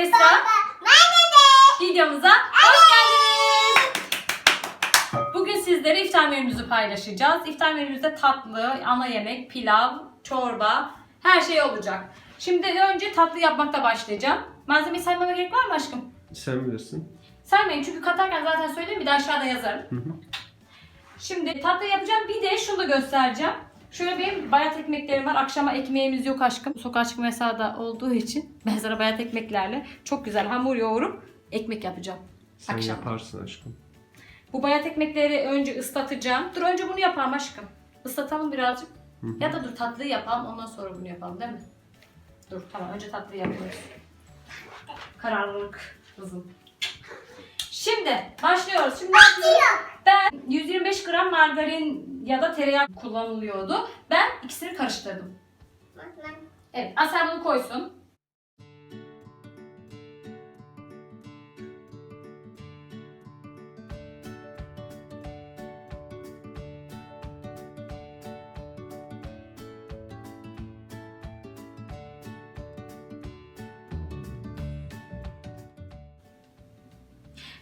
Esra. Videomuza hoş geldiniz. Bugün sizlere iftar menümüzü paylaşacağız. İftar menümüzde tatlı, ana yemek, pilav, çorba, her şey olacak. Şimdi önce tatlı yapmakta başlayacağım. Malzemeyi saymama gerek var mı aşkım? Sen bilirsin. Saymayın çünkü katarken zaten söyleyeyim bir de aşağıda yazarım. Hı hı. Şimdi tatlı yapacağım. Bir de şunu da göstereceğim. Şöyle benim bayat ekmeklerim var. Akşama ekmeğimiz yok aşkım. Sokağa çıkma yasağı da olduğu için ben sana bayat ekmeklerle çok güzel hamur yoğurup ekmek yapacağım. Sen Akşam. yaparsın aşkım. Bu bayat ekmekleri önce ıslatacağım. Dur önce bunu yapalım aşkım. Islatalım birazcık. Hı hı. Ya da dur tatlıyı yapalım ondan sonra bunu yapalım değil mi? Dur tamam önce tatlıyı yapıyoruz. Kararlılık kızım. Şimdi başlıyoruz. Şimdi? Ben 125 gram margarin ya da tereyağı kullanılıyordu. Ben ikisini karıştırdım. Evet Asel bunu koysun.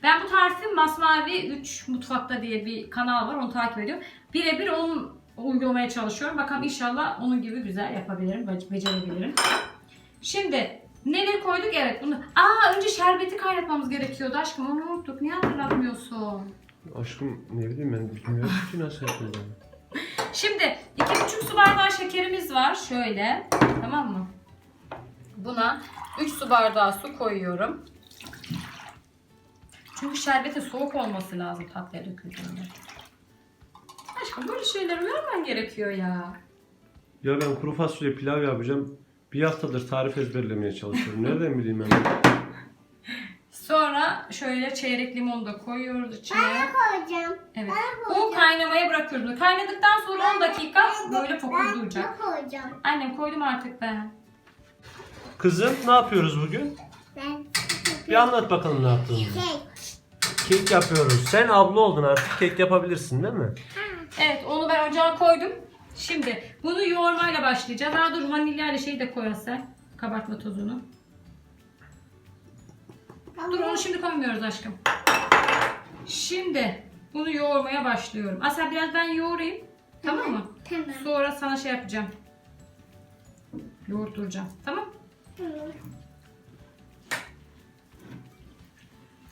Ben bu tarifi Masmavi 3 Mutfakta diye bir kanal var. Onu takip ediyorum. Birebir onu uygulamaya çalışıyorum. Bakalım inşallah onun gibi güzel yapabilirim. be- Becerebilirim. Şimdi neleri koyduk? Evet bunu. Aa önce şerbeti kaynatmamız gerekiyordu aşkım. Onu unuttuk. Niye hatırlatmıyorsun? Aşkım ne bileyim ben bilmiyorum ki nasıl yapıldığını. Şimdi iki buçuk su bardağı şekerimiz var. Şöyle. Tamam mı? Buna 3 su bardağı su koyuyorum. Çünkü şerbetin soğuk olması lazım tatlıya döküldüğünde. Aşkım böyle şeyler uyarman gerekiyor ya. Ya ben kuru fasulye pilav yapacağım. Bir haftadır tarif ezberlemeye çalışıyorum. Nereden bileyim ben? Sonra şöyle çeyrek limonu da koyuyoruz içine. koyacağım. Evet. Bu kaynamaya bırakıyoruz. Kaynadıktan sonra 10 dakika böyle fokurdayacak. koyacağım. Annem koydum artık ben. Kızım ne yapıyoruz bugün? Ben Bir anlat bakalım ne yaptığını. kek. Kek yapıyoruz. Sen abla oldun artık kek yapabilirsin değil mi? Evet onu ben ocağa koydum. Şimdi bunu yoğurmayla başlayacağız. Daha dur vanilya ile şeyi de koyarsak. Kabartma tozunu. Dur onu şimdi koymuyoruz aşkım. Şimdi bunu yoğurmaya başlıyorum. Asel biraz ben yoğurayım. Tamam mı? Tamam. Sonra sana şey yapacağım. Yoğurtturacağım. Tamam? Tamam.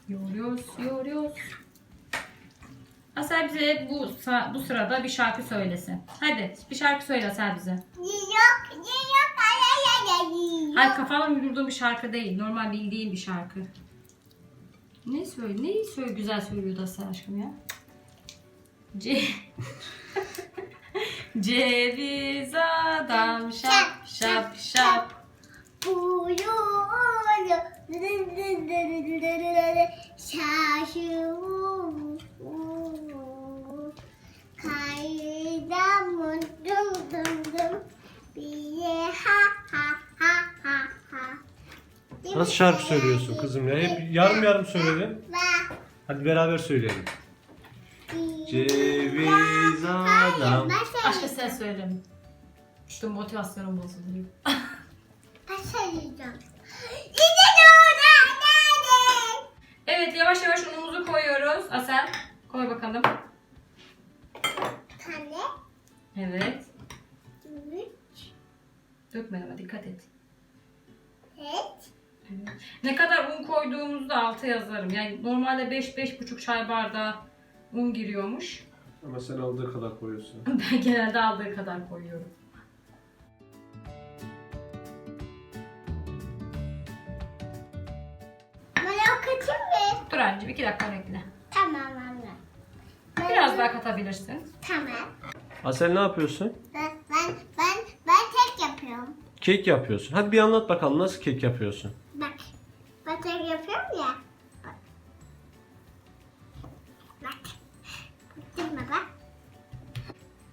Yoğuruyoruz, yoğuruyoruz. Asel bize bu bu sırada bir şarkı söylesin. Hadi bir şarkı söyle Asel bize. Yok, yok, ay, ay, ay, ay, Hayır kafamla uydurduğum bir şarkı değil. Normal bildiğin bir şarkı. Ne söyle? Neyi söyle güzel söylüyordu Asel aşkım ya? Ce Ceviz adam şap şap şap. Buyur. Şaşır. Kaydım dum dum dum. Bir ha ha ha ha ha. Nasıl şarkı söylüyorsun kızım ya? Hep yarım yarım söyledin. Hadi beraber söyleyelim. Ceviz adam. Ben Aşkı sen söyle. İşte motivasyonum bozuluyor. Doğru. Nerede? Evet yavaş yavaş unumuzu koyuyoruz. Asel koy bakalım. Tane. Evet. Üç. Dökme ama dikkat et. Evet. Ne kadar un koyduğumuzda alta yazarım. Yani normalde 5-5,5 çay bardağı un giriyormuş. Ama sen aldığı kadar koyuyorsun. Ben genelde aldığı kadar koyuyorum. Okutayım mı? Dur anneciğim 2 dakika bekle. Tamam anne. Ben- Biraz daha katabilirsin. Tamam. Asel ne yapıyorsun? Ben, ben, ben, ben tek yapıyorum. Kek yapıyorsun. Hadi bir anlat bakalım nasıl kek yapıyorsun? Bak. Ben tek yapıyorum ya. Bak. Bak. Mi bak?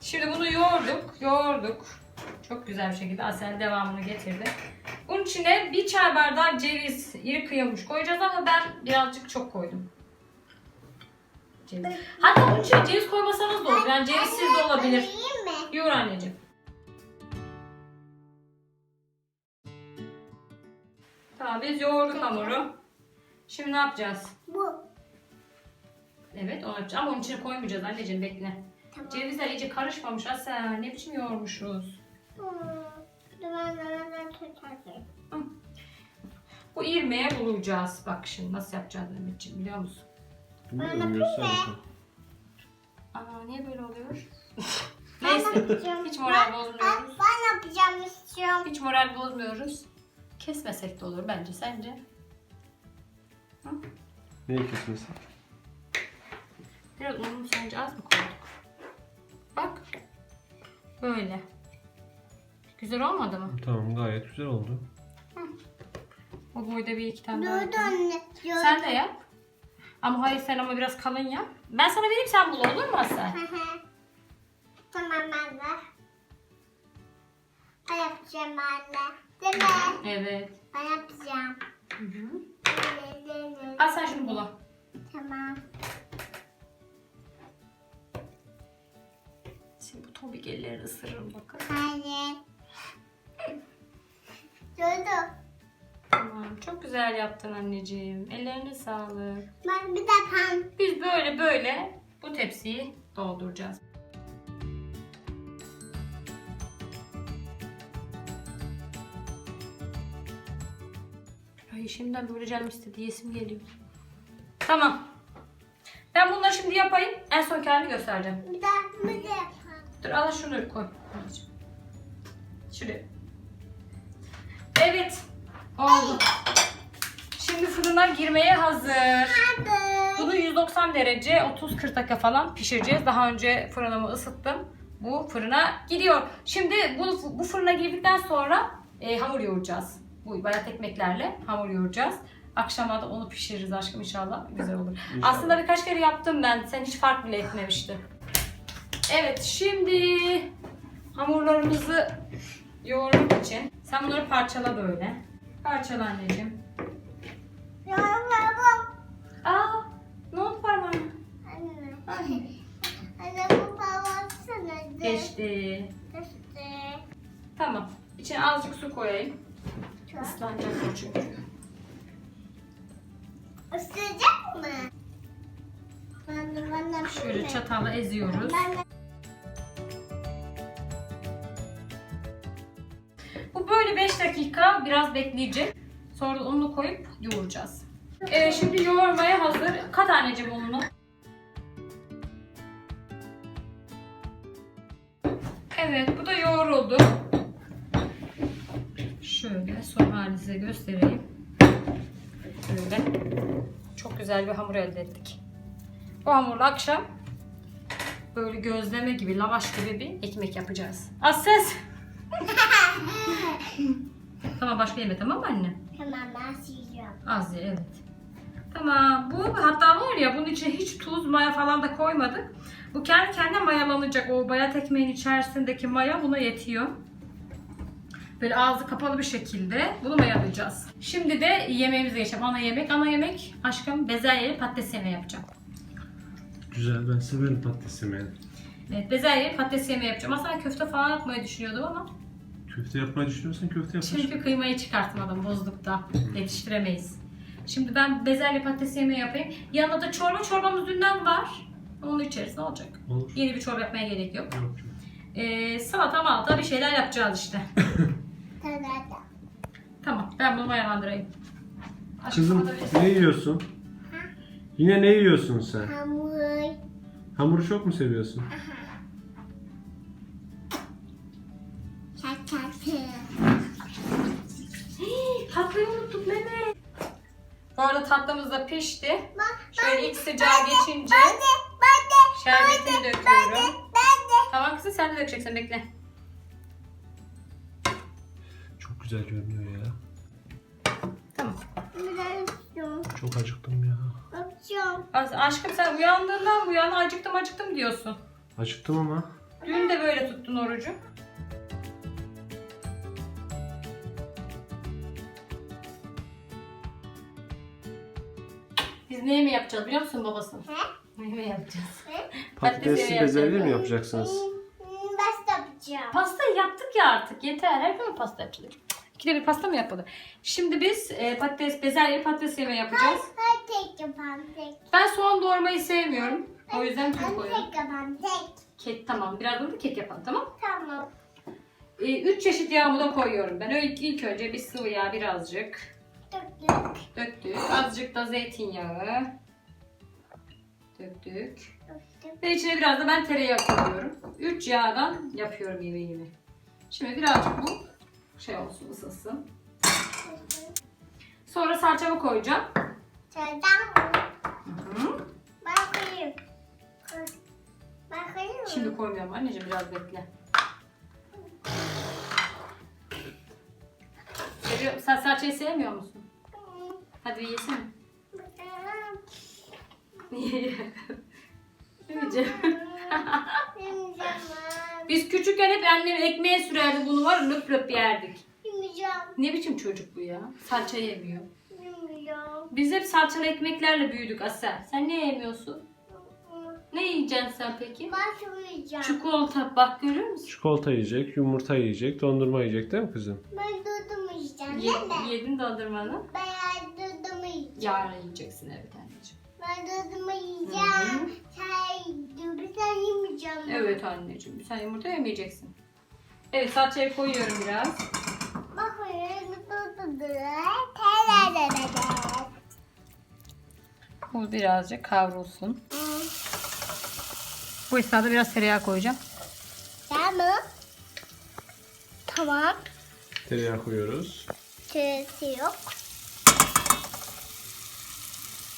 Şimdi bunu yoğurduk, yoğurduk. Çok güzel bir şekilde Asel devamını getirdi. Bunun içine bir çay bardağı ceviz, iri kıyılmış koyacağız ama ben birazcık çok koydum. Ceviz. Hatta bunun içine ceviz koymasanız da olur. Yani cevizsiz de olabilir. Yoğur anneciğim. Tamam biz yoğurduk hamuru. Şimdi ne yapacağız? Bu. Evet onu yapacağız ama onun içine koymayacağız anneciğim bekle. Tamam. Cevizler iyice karışmamış Asel. Ne biçim yoğurmuşuz. Hmm. Bu irmiğe bulacağız. Bak şimdi nasıl yapacağız Mehmetciğim biliyor musun? Bilmiyorum göster bakalım. Aa niye böyle oluyor? Neyse. yapacağım. Hiç moral Ben, bozmuyoruz. ben yapacağım istiyorum. Hiç moral bozmuyoruz. Kesmesek de olur bence sence. Neyi kesmesi? Biraz ununu sence az mı koyduk? Bak. Böyle. Güzel olmadı mı? Tamam gayet güzel oldu. O boyda bir iki tane daha yapalım. anne. Dur. Sen de yap. Ama hayır sen ama biraz kalın yap. Ben sana vereyim sen bul olur mu Asel? Hı hı. tamam ben de. Ben yapacağım anne. Değil mi? Evet. Ben yapacağım. Hı hı. Al sen şunu bula. Tamam. Şimdi bu tobik ellerini ısırırım bakın. Hayır. Dur. Tamam. Çok güzel yaptın anneciğim. Ellerine sağlık. Ben bir de pem. Biz böyle böyle bu tepsiyi dolduracağız. Ay şimdiden böyle canım istedi. Yesim geliyor. Tamam. Ben bunları şimdi yapayım. En son kendini göstereceğim. Bir de bir de pem. Dur al şunu koy. Şuraya. Evet. Oldu. Şimdi fırına girmeye hazır. Hadi. Bunu 190 derece 30-40 dakika falan pişireceğiz. Daha önce fırınımı ısıttım. Bu fırına gidiyor. Şimdi bu, bu fırına girdikten sonra e, hamur yoğuracağız. Bu bayat ekmeklerle hamur yoğuracağız. Akşama da onu pişiririz aşkım inşallah. Güzel olur. İnşallah. Aslında birkaç kere yaptım ben. Sen hiç fark bile etmemiştin. Evet şimdi hamurlarımızı yoğurmak için sen bunları parçala böyle. Parçala anneciğim. Ya babam. Aa ne oldu parmağına? Anne. Anne. Anne bu babam sana. Geçti. Geçti. Tamam. İçine azıcık su koyayım. Çok. Islanacak o çünkü. Isıracak mı? Ben de ben de Şöyle çatalla eziyoruz. Ben de Böyle 5 dakika biraz bekleyecek. Sonra da koyup yoğuracağız. Ee, şimdi yoğurmaya hazır. Kat anneciğim ununu. Evet bu da yoğruldu. Şöyle son halini size göstereyim. Böyle. Çok güzel bir hamur elde ettik. Bu hamurla akşam böyle gözleme gibi, lavaş gibi bir ekmek yapacağız. Az ses. Tamam başka yeme tamam mı anne? Tamam ben sileceğim. Az ye evet. Tamam bu hatta var ya bunun içine hiç tuz maya falan da koymadık. Bu kendi kendine mayalanacak. O bayat ekmeğin içerisindeki maya buna yetiyor. Böyle ağzı kapalı bir şekilde bunu mayalayacağız. Şimdi de yemeğimize geçelim. Ana yemek. Ana yemek aşkım bezelyeli patates yemeği yapacağım. Güzel ben severim patates yemeğini. Evet bezelyeli patates yemeği yapacağım. Aslında köfte falan yapmayı düşünüyordum ama Köfte yapmayı düşünüyorsan köfte yaparsın. Çünkü kıymayı çıkartmadım buzlukta. Yetiştiremeyiz. Şimdi ben bezelye patates yemeği yapayım. Yanında da çorba çorbamız dünden var. Onu içeriz ne olacak? Olur. Yeni bir çorba yapmaya gerek yok. Yok. Ee, salata malata bir şeyler yapacağız işte. Tamam. tamam ben bunu mayalandırayım. Aşkım, Kızım ne yiyorsun? Yine ne yiyorsun sen? Hamur. Hamuru çok mu seviyorsun? Çatçatı. Bu arada tatlımız da pişti. Şöyle ilk sıcağı geçince ben de ben de şerbetini döküyorum. ben de. Tamam kızım sen de dökeceksin bekle. Çok güzel görünüyor ya. Tamam. Çok acıktım ya. Bakacağım. Az- Aşkım sen uyandığından bu yana acıktım acıktım diyorsun. Acıktım ama. Dün de böyle tuttun orucu. Ne yemeği yapacağız biliyor musun babası? Ne yemeği yapacağız? Patatesli bezelye mi yapacaksınız? Hmm, Ben de yapacağım. Pastayı yaptık ya artık yeter. Her gün pasta yapacağız. İkide bir pasta mı yapılır? Şimdi biz e, patates, bezelyeli patates yemeği yapacağız. Ben tek yapan tek. Ben soğan doğramayı sevmiyorum. O yüzden tuz Ben koyuyorum. tek yapan tek. Kek tamam. Birazdan da kek yapalım tamam. Tamam. E, üç çeşit yağımı da koyuyorum ben. Öyle ilk önce bir sıvı yağ birazcık Döktük. döktük. Azıcık da zeytinyağı döktük. Döktük. Ve içine biraz da ben tereyağı koyuyorum. Üç yağdan yapıyorum yemeğimi. Şimdi birazcık bu şey olsun ısınsın. Sonra salçamı koyacağım. Çaydan Hı-hı. ben koyayım. Koy. Ben koyayım mı? Şimdi koymuyorum anneciğim biraz bekle. Sen salçayı sevmiyor musun? Hadi yesene. Biz küçükken hep annem ekmeğe sürerdi bunu var löp löp yerdik. Ne biçim çocuk bu ya? Salça yemiyor. Biz hep salçalı ekmeklerle büyüdük Asel. Sen ne yemiyorsun? Ne yiyeceksin sen peki? Ben yemeyeceğim. Çikolata bak görüyor musun? Çikolata yiyecek, yumurta yiyecek, dondurma yiyecek değil mi kızım? Ben dudum yiyeceğim Ye, değil mi? yedin dondurmanı. Ben dudumu yiyeceğim. Yarın yiyeceksin evet anneciğim. Ben Hı yiyeceğim. Sen dudu sen yemeyeceğim. Evet anneciğim sen yumurta yemeyeceksin. Evet salçayı koyuyorum biraz. Bak öyle dudu dudu. Tererere. Bu birazcık kavrulsun. Bu esnada biraz tereyağı koyacağım. Tamam. Tamam. Tereyağı koyuyoruz. Çözü yok.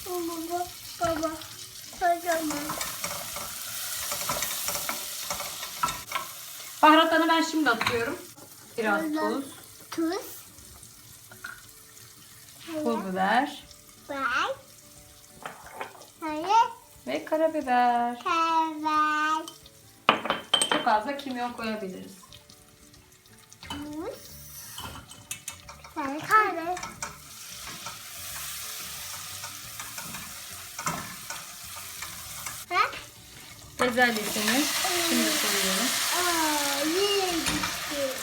Baba, baba, kocaman. Baharatlarını ben şimdi atıyorum. Biraz Biraz. tuz, Tuz. pul biber Bak. Hayır. Ve karabiber. Evet. Çok az da kimyon koyabiliriz. Tuz. Sen kahve. Bezelyesini şimdi koyuyorum. Aa, gitti.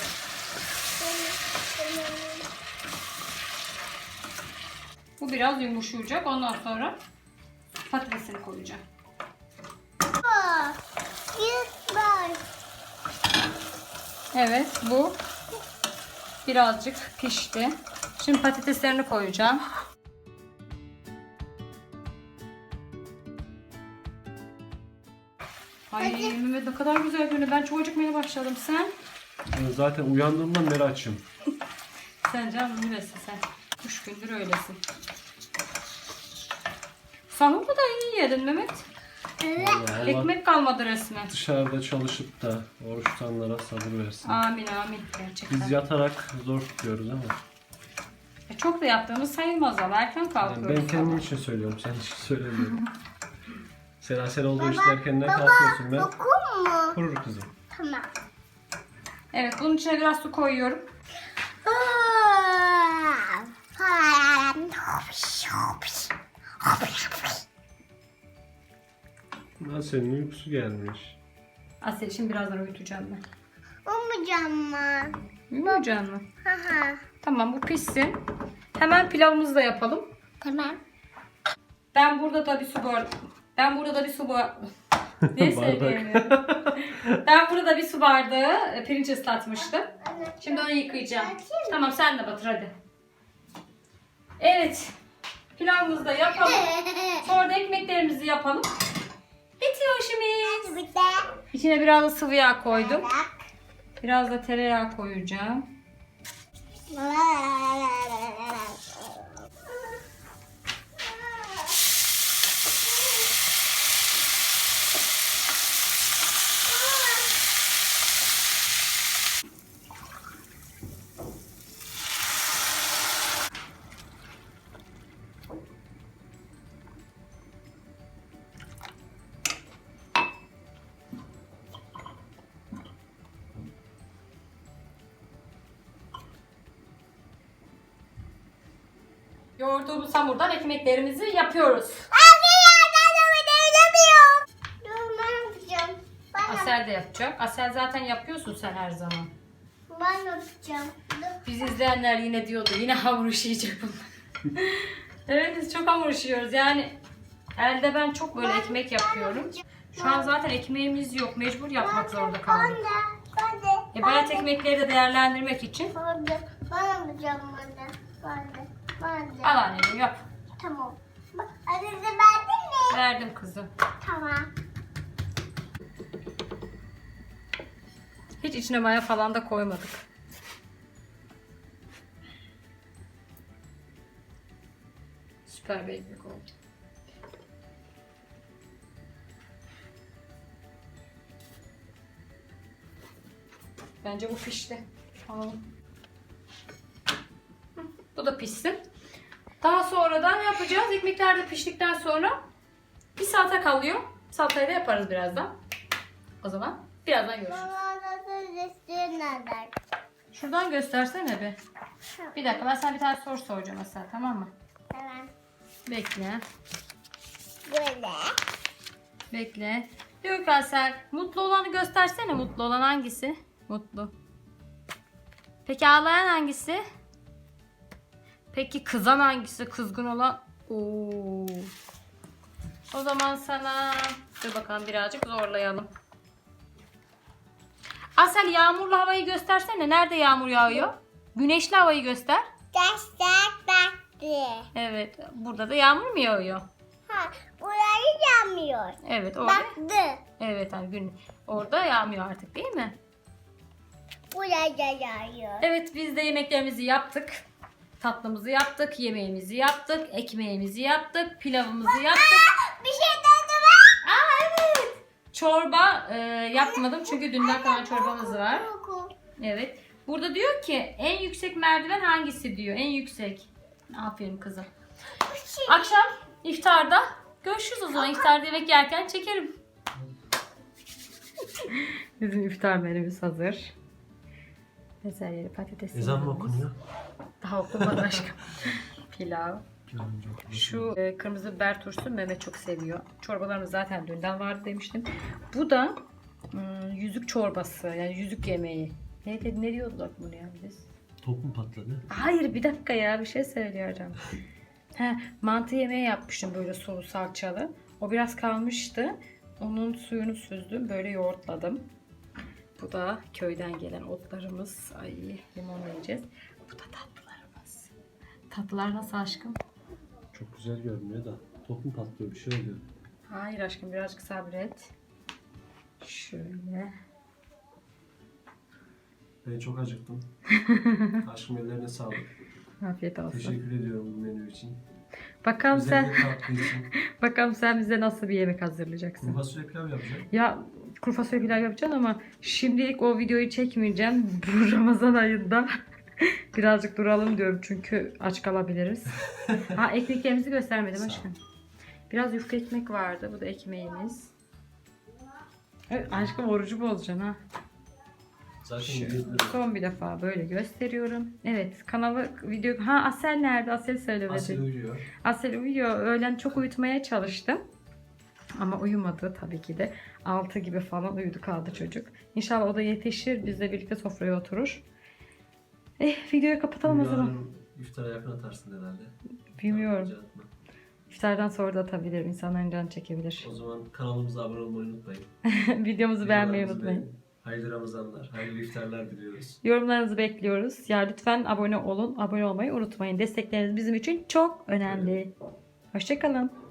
Bu biraz yumuşayacak. Ondan sonra patatesini koyacağım. Evet bu birazcık pişti. Şimdi patateslerini koyacağım. Ay Mehmet ne kadar güzel görünüyor. Ben çok acıkmaya başladım. Sen? Ben zaten uyandığımdan beri açım. Sen canım neresin sen? Üç gündür öylesin. Sahurda da iyi yedin Mehmet. Evet. Allah Ekmek kalmadı resmen. dışarıda çalışıp da oruç tutanlara sabır versin. Amin amin gerçekten. Biz yatarak zor tutuyoruz ama. E, çok da yaptığımız sayılmaz ama erken Yani kalkıyoruz. ben kendim için söylüyorum, sen için söylemiyorum. sen asel olduğu için erkenden baba, kalkıyorsun ben. dokun mu? Kurur kızım. Tamam. Evet bunun içine biraz su koyuyorum. Aa, falan. Asel'in uykusu gelmiş. Asel için birazdan uyutacağım ben. Ummayacağım mı? Uyumayacak mı? Ha ha. Tamam bu pişsin. Hemen pilavımızı da yapalım. Tamam. Ben burada da bir su bardağı... Ben burada da bir su bardağı... ne Bardak. söyleyemiyorum. ben burada da bir su bardağı e, pirinç ıslatmıştım. Şimdi onu yıkayacağım. Tamam sen de batır hadi. Evet. Pilavımızı da yapalım. Sonra da ekmeklerimizi yapalım. Bitiyor işimiz. İçine biraz da sıvı yağ koydum. Biraz da tereyağı koyacağım. Hamurdan ekmeklerimizi yapıyoruz. Anne ya ben de oynayamıyorum. Dur ben yapacağım. Ben yap- Asel de yapacak. Asel zaten yapıyorsun sen her zaman. Ben yapacağım. Biz izleyenler yine diyordu. Yine hamur işleyecek bunlar. evet biz çok hamur işliyoruz. Yani elde ben çok böyle ekmek yapıyorum. Şu an zaten ekmeğimiz yok. Mecbur yapmak zorunda Ben kaldık. de. Ben de. E bayat ekmekleri de değerlendirmek için Ben de. Ben yapacağım ben de. Ben de. Ben de. al anneciğim yap. Tamam. Bak adını verdin mi? Verdim kızım. Tamam. Hiç içine maya falan da koymadık. Süper bir ekmek oldu. Bence bu pişti. Alalım. Bu da pişsin. Daha sonra da ne yapacağız? Ekmekler de piştikten sonra bir salata kalıyor. Salatayı da yaparız birazdan. O zaman birazdan görüşürüz. Şuradan göstersene bir. Bir dakika ben sana bir tane soru soracağım Asel tamam mı? Tamam. Bekle. Böyle. Bekle. Ki Asel mutlu olanı göstersene mutlu olan hangisi? Mutlu. Peki ağlayan hangisi? Peki kızan hangisi? Kızgın olan? Oo. O zaman sana dur bakalım birazcık zorlayalım. Asel yağmurlu havayı göstersene. Nerede yağmur yağıyor? Güneşli havayı göster. Destek baktı. Evet. Burada da yağmur mu yağıyor? Ha, burayı yanmıyor. Evet orada. Baktı. Evet hani gün orada yağmıyor artık değil mi? Buraya yağıyor. Evet biz de yemeklerimizi yaptık. Tatlımızı yaptık, yemeğimizi yaptık, ekmeğimizi yaptık, pilavımızı yaptık. Bir şey dedi mi? Aa evet. Çorba e, yapmadım çünkü dünden kalan çorbamız var. Evet. Burada diyor ki en yüksek merdiven hangisi diyor. En yüksek. Aferin kızım. Akşam iftarda görüşürüz o zaman. İftarda yemek yerken çekerim. Bizim iftar menümüz hazır. Bezelye, patates. Ezan mı okunuyor? Daha okunmadı aşkım. Pilav. Şu e, kırmızı biber turşusu Mehmet çok seviyor. Çorbalarımız zaten dünden vardı demiştim. Bu da ım, yüzük çorbası. Yani yüzük yemeği. Ne, dedi, ne diyorduk bunu ya biz? Top mu patladı? Hayır bir dakika ya bir şey söyleyeceğim. He, mantı yemeği yapmıştım böyle sulu salçalı. O biraz kalmıştı. Onun suyunu süzdüm. Böyle yoğurtladım. Bu da köyden gelen otlarımız. Ay limonla yiyeceğiz. Bu da tatlılarımız. Tatlılar nasıl aşkım? Çok güzel görünüyor da. Top mu patlıyor bir şey oluyor. Hayır aşkım birazcık sabret. Şöyle. Ben çok acıktım. Aşkım ellerine sağlık. Afiyet olsun. Teşekkür ediyorum bu menü için. Bakalım sen bakalım sen bize nasıl bir yemek hazırlayacaksın. Kuru fasulye pilav yapacağım. Ya kuru fasulye pilav yapacağım ama şimdilik o videoyu çekmeyeceğim. Bu Ramazan ayında birazcık duralım diyorum çünkü aç kalabiliriz. ha ekmeklerimizi göstermedim Sağ ol. aşkım. Biraz yufka ekmek vardı. Bu da ekmeğimiz. Evet, aşkım orucu bozacaksın ha. Zaten yediğim Son bir defa böyle gösteriyorum. Evet kanalı video... Ha Asel nerede? Asel söylemedi. uyuyor. Asel uyuyor. Öğlen çok uyutmaya çalıştım. Ama uyumadı tabii ki de. 6 gibi falan uyudu kaldı çocuk. İnşallah o da yetişir. Bizle birlikte sofraya oturur. Eh videoyu kapatalım o zaman. Yarın iftara yakın atarsın herhalde. Bilmiyorum. İftardan sonra da atabilirim. İnsanların canı çekebilir. O zaman kanalımıza abone olmayı unutmayın. Videomuzu beğenmeyi unutmayın. beğenin. Hayırlı Ramazanlar, hayırlı iftarlar diliyoruz. Yorumlarınızı bekliyoruz. Ya lütfen abone olun. Abone olmayı unutmayın. Destekleriniz bizim için çok önemli. Hoşçakalın.